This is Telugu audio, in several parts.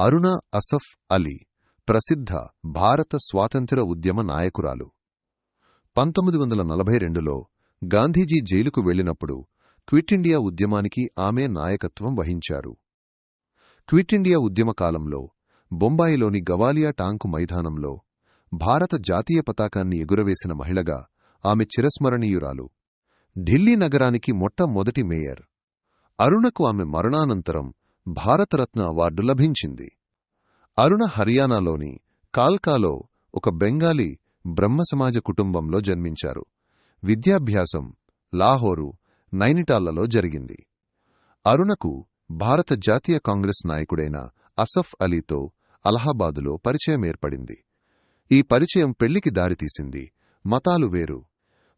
అరుణ అసఫ్ అలీ ప్రసిద్ధ భారత స్వాతంత్ర్య ఉద్యమ నాయకురాలు. పంతొమ్మిది వందల నలభై రెండులో గాంధీజీ జైలుకు వెళ్ళినప్పుడు క్విట్ఇండియా ఉద్యమానికి ఆమె నాయకత్వం వహించారు. క్విటిండియా ఉద్యమకాలంలో బొంబాయిలోని గవాలియా టాంకు మైదానంలో భారత జాతీయ పతాకాన్ని ఎగురవేసిన మహిళగా ఆమె చిరస్మరణీయురాలు. ఢిల్లీ నగరానికి మొట్టమొదటి మేయర్. అరుణకు ఆమె మరణానంతరం భారతరత్న అవార్డు లభించింది. అరుణ హర్యానాలోని కాల్కాలో ఒక బెంగాలీ బ్రహ్మసమాజ కుటుంబంలో జన్మించారు. విద్యాభ్యాసం లాహోరు నైనిటాళ్ళలో జరిగింది. అరుణకు భారత జాతీయ కాంగ్రెస్ నాయకుడైన అసఫ్ అలీతో అలహాబాదులో పరిచయం ఏర్పడింది. ఈ పరిచయం పెళ్ళికి దారితీసింది. మతాలు వేరు.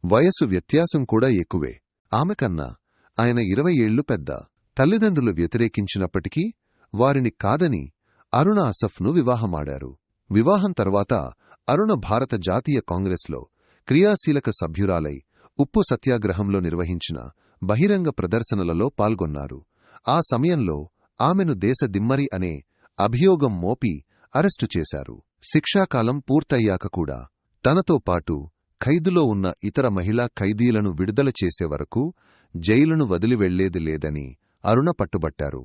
వయసు వ్యత్యాసం కూడా ఎక్కువే. ఆమెకన్నా ఆయన ఇరవై ఏళ్ళు పెద్ద. తల్లిదండ్రులు వ్యతిరేకించినప్పటికీ వారిని కాదని అరుణ అసఫ్ను వివాహమాడారు. వివాహం తర్వాత అరుణ భారత జాతీయ కాంగ్రెస్లో క్రియాశీలక సభ్యురాలై ఉప్పు సత్యాగ్రహంలో నిర్వహించిన బహిరంగ ప్రదర్శనలలో పాల్గొన్నారు. ఆ సమయంలో ఆమెను దేశ దిమ్మరి అనే అభియోగం మోపి అరెస్టు చేశారు. శిక్షాకాలం పూర్తయ్యాక కూడా తనతో పాటు ఖైదులో ఉన్న ఇతర మహిళా ఖైదీలను విడుదల చేసే వరకు జైలును వదిలి వెళ్ళేది లేదని అరుణ పట్టుబట్టారు.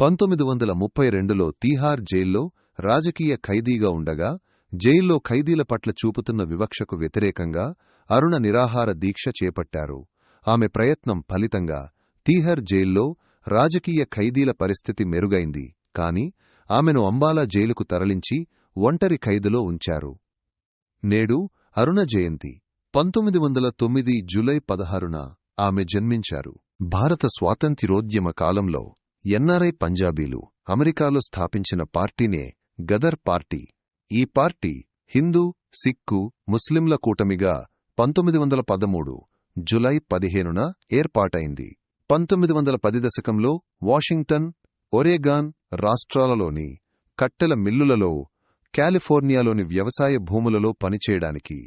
పంతొమ్మిది వందల ముప్పై రెండులో తీహార్ జైల్లో రాజకీయ ఖైదీగా ఉండగా జైల్లో ఖైదీల పట్ల చూపుతున్న వివక్షకు వ్యతిరేకంగా అరుణ నిరాహార దీక్ష చేపట్టారు. ఆమె ప్రయత్నం ఫలితంగా తీహర్ జైల్లో రాజకీయ ఖైదీల పరిస్థితి మెరుగైంది. కాని ఆమెను అంబాలా జైలుకు తరలించి ఒంటరి ఖైదులో ఉంచారు. నేడు అరుణ జయంతి. పంతొమ్మిది వందల తొమ్మిది జులై పదహారున ఆమె జన్మించారు. భారత స్వాతంత్ర్యోద్యమ కాలంలో ఎన్ఆర్ఐ పంజాబీలు అమెరికాలో స్థాపించిన పార్టీనే గదర్ పార్టీ. ఈ పార్టీ హిందూ సిక్కు ముస్లింల కూటమిగా పంతొమ్మిది వందల పదమూడు జులై పదిహేనున ఏర్పాటైంది. పంతొమ్మిది వందల పది దశకంలో వాషింగ్టన్ ఒరేగాన్ రాష్ట్రాలలోని కట్టెల మిల్లులలో కాలిఫోర్నియాలోని వ్యవసాయ భూములలో పనిచేయడానికి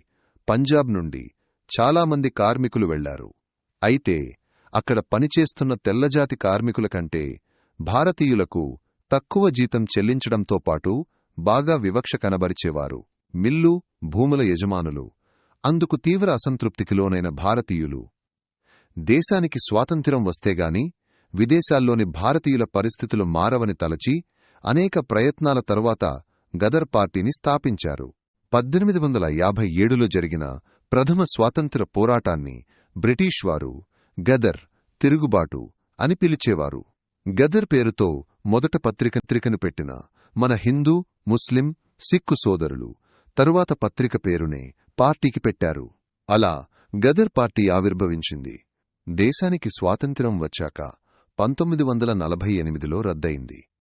పంజాబ్ నుండి చాలామంది కార్మికులు వెళ్ళారు. అయితే అక్కడ పనిచేస్తున్న తెల్లజాతి కార్మికుల కంటే భారతీయులకు తక్కువ జీతం చెల్లించడంతో పాటు బాగా వివక్ష కనబరిచేవారు. మిల్లు భూముల యజమానులు. అందుకు తీవ్ర అసంతృప్తికి లోనైన భారతీయులు. దేశానికి స్వాతంత్ర్యం వస్తేగాని విదేశాల్లోని భారతీయుల పరిస్థితులు మారవని తలచి అనేక ప్రయత్నాల తరువాత గదర్ పార్టీని స్థాపించారు. పద్దెనిమిది వందల యాభై ఏడులో జరిగిన ప్రథమ స్వాతంత్ర పోరాటాన్ని బ్రిటీష్ వారు గదర్ తిరుగుబాటు అని పిలిచేవారు. గదర్ పేరుతో మొదట పత్రిక పత్రికను పెట్టిన మన హిందూ ముస్లిం సిక్కు సోదరులు తరువాత పత్రిక పేరునే పార్టీకి పెట్టారు. అలా గదర్ పార్టీ ఆవిర్భవించింది. దేశానికి స్వాతంత్ర్యం వచ్చాక పంతొమ్మిది వందల నలభై ఎనిమిదిలో రద్దయింది.